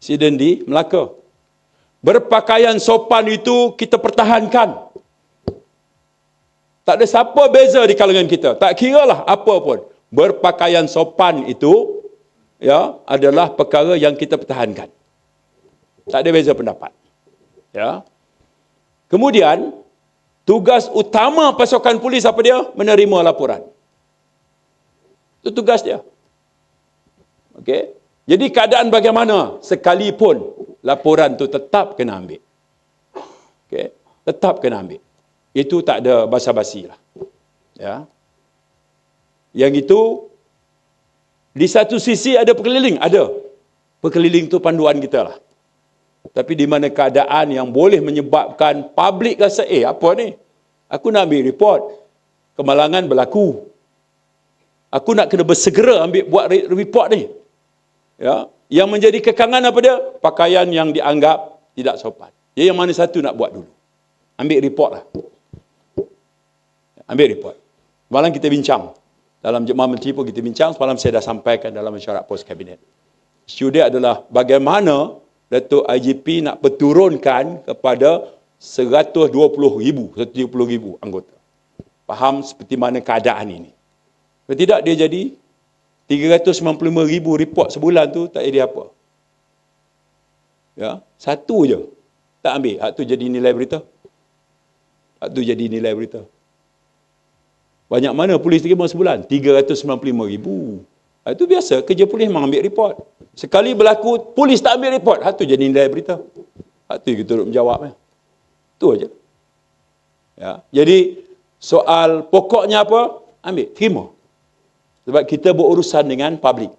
Insiden di Melaka. Berpakaian sopan itu kita pertahankan. Tak ada siapa beza di kalangan kita. Tak kira lah apa pun. Berpakaian sopan itu ya adalah perkara yang kita pertahankan. Tak ada beza pendapat. Ya. Kemudian tugas utama pasukan polis apa dia? Menerima laporan. Itu tugas dia. Okey. Jadi keadaan bagaimana sekalipun laporan tu tetap kena ambil. Okey. Tetap kena ambil. Itu tak ada basa-basi lah. Ya. Yang itu di satu sisi ada perkeliling, ada. Perkeliling tu panduan kita lah. Tapi di mana keadaan yang boleh menyebabkan publik rasa, eh apa ni? Aku nak ambil report. Kemalangan berlaku. Aku nak kena bersegera ambil buat report ni. Ya, yang menjadi kekangan apa dia? Pakaian yang dianggap tidak sopan. Ya, yang mana satu nak buat dulu? Ambil report lah. Ambil report. Malam kita bincang. Dalam Jemaah Menteri pun kita bincang. Semalam saya dah sampaikan dalam mesyuarat pos kabinet. Isu dia adalah bagaimana Datuk IGP nak berturunkan kepada 120 ribu, 130 ribu anggota. Faham seperti mana keadaan ini. Kalau tidak dia jadi 395 ribu report sebulan tu tak jadi apa. Ya, satu je. Tak ambil. Hak tu jadi nilai berita. Hak tu jadi nilai berita. Banyak mana polis terima sebulan? 395 ribu. Itu biasa, kerja polis memang ambil report. Sekali berlaku, polis tak ambil report. Itu jadi nilai berita. Itu kita duduk menjawab. Itu aja. Ya. Jadi, soal pokoknya apa? Ambil, terima. Sebab kita berurusan dengan publik.